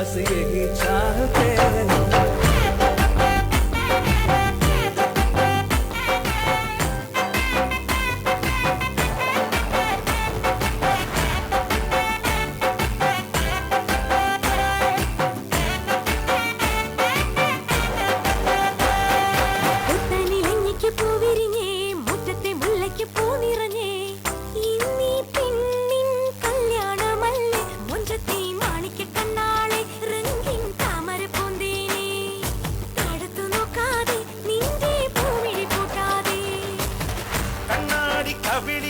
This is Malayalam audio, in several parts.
बस यही चाहते हैं really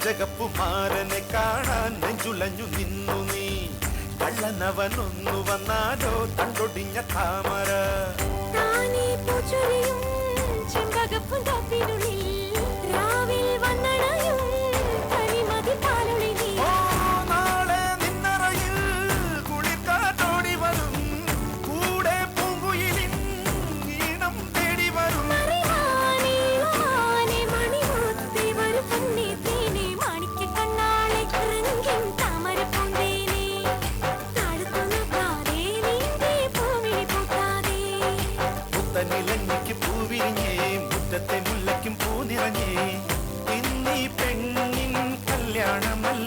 പാചകപ്പുമാരനെ കാണാൻ നെഞ്ചുലഞ്ഞു നിന്നു നീ. കള്ളനവനൊന്നു വന്നാലോ തണ്ടൊടിഞ്ഞ താമര. ചെമ്പകപ്പും കാപ്പിനുള്ളിൽ രാവിൽ വന്നണ മുല്ലയ്ക്ക് പൂ വിരിഞ്ഞേ മുറ്റത്തെ മുല്ലയ്ക്കും പൂ നിറഞ്ഞേ. പെണ്ണിൻ കല്യാണമല്ല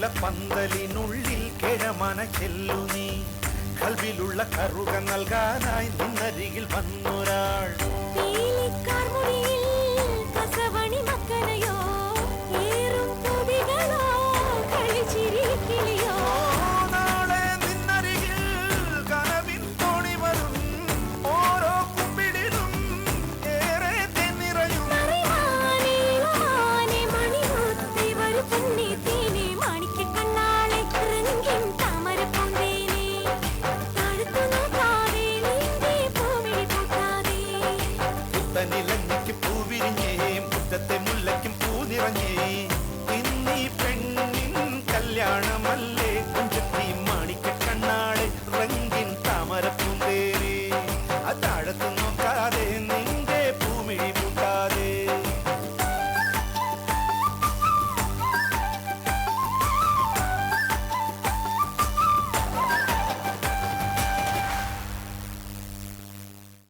നീല പന്തലിനുള്ളിൽ കിഴമന ചെല്ലു നീ കൽവിലുള്ള കറുക നൽകാനായി നിന്നരികിൽ വന്നൊരാൾ